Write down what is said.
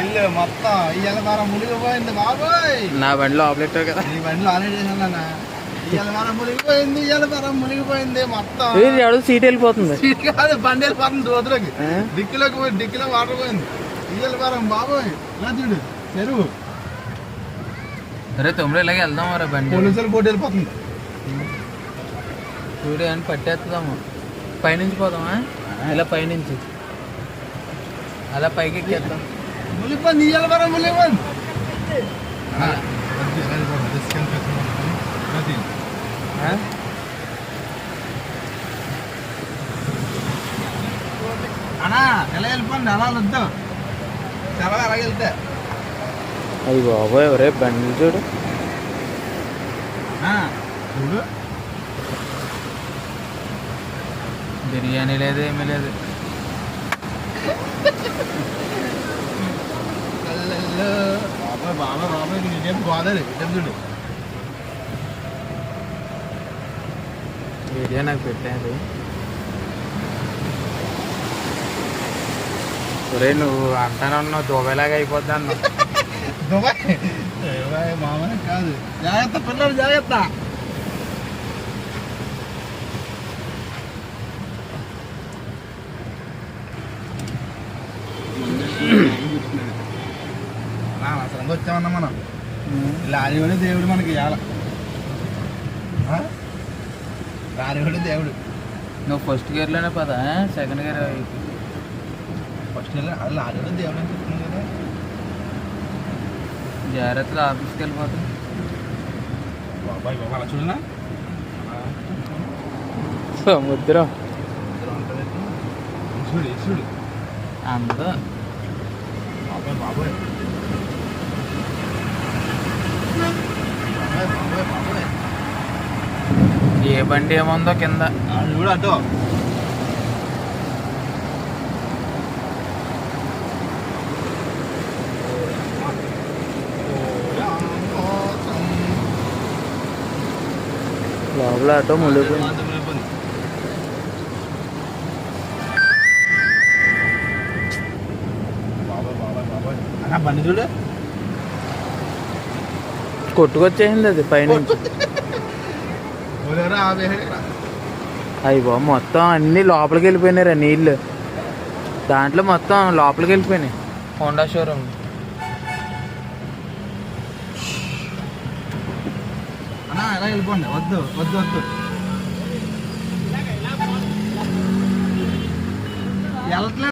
ఇల్లు మొత్తం ఇవాళ వారం మునిగిపోయింది బాబోయ్. నా బండి లోపలెట్టావు కదా. నీ బండిలో ఆల్రెడీ చేశానన్న ఇవాళ వారం మునిగిపోయింది ఇవాళ వారం మునిగిపోయింది మొత్తం. ఎవడో సీట్ వెళ్ళిపోతుంది. సీట్ కాదు బండి వెళ్ళిపోతుంది ఆ? డిక్కిలోకి పోయి డిక్కిలో వాటర్ పోయింది. ఇవాళ వారం బాబోయ్. ఇలా చూడు చెరువు. అరే తొమ్మిది ఇలాగ వెళ్దాం రా బండి. పోలీసులు పోటీ వెళ్ళిపోతుంది. చూడు అని పట్టేస్తాము పైనుంచి పోదామా? ఇలా పైనుంచి. అలా పైకి ఎక్కేద్దాం. తీసుకెళ్ళి పెట్టుకోండి. వద్దు. ఆ? అన్నా ఎలా వెళ్ళిపోండి అలా వద్దు చాలా అలాగే వెళ్తే అయ్యి బాబోయ్ ఎవరే బండి చూడు ఆ, చూడు బిర్యానీ లేదు ఏమీ లేదు అల్లల్లో. బాబాయ్ బాబాయ్ బాబాయ్ నీకేం గోదావరి ఇటు చూడు వీడియో నాకు పెట్టాడు ఒరే నువ్వు అంటానే ఉన్నావు దుబాయ్లాగా అయిపోద్ది అన్నావు. దుబాయ్ దుబాయ్ మామూలు కాదు. జాగ్రత్త పిల్లలు జాగ్రత్త. అవసరంగా వచ్చామన్నా మనం. లారీవాడే దేవుడు మనకి ఇవాళ లారీవాడే దేవుడు. నువ్వు ఫస్ట్ గేర్లోనే పదా సెకండ్ గేర్ ఫస్ట్ అది లారీవాడే దేవుడు అని చెప్తుంది కదా. జాగ్రత్తగా ఆఫీస్కి వెళ్ళిపోతాం. బాబాయ్ బాబా అలా చూడనా? సముద్రం చూడు అంతా బాబాయ్ బాబాయ్ బాబాయ్ బాబాయ్ ఏ బండి ఏముందో కింద. చూడు అటు. లోపల ఆటో అన్న బండి చూడు. కొట్టుకొచ్చేసింది అది ఆపే అయ్యి బాబు మొత్తం అన్ని లోపలికి వెళ్ళిపోయినారా నీళ్ళు. దాంట్లో మొత్తం లోపలికి వెళ్ళిపోయినాయి. Honda showroom. అన్న ఎలా వెళ్ళిపోండి. వద్దు వద్దు వద్దు. వెళ్ళట్లేదు.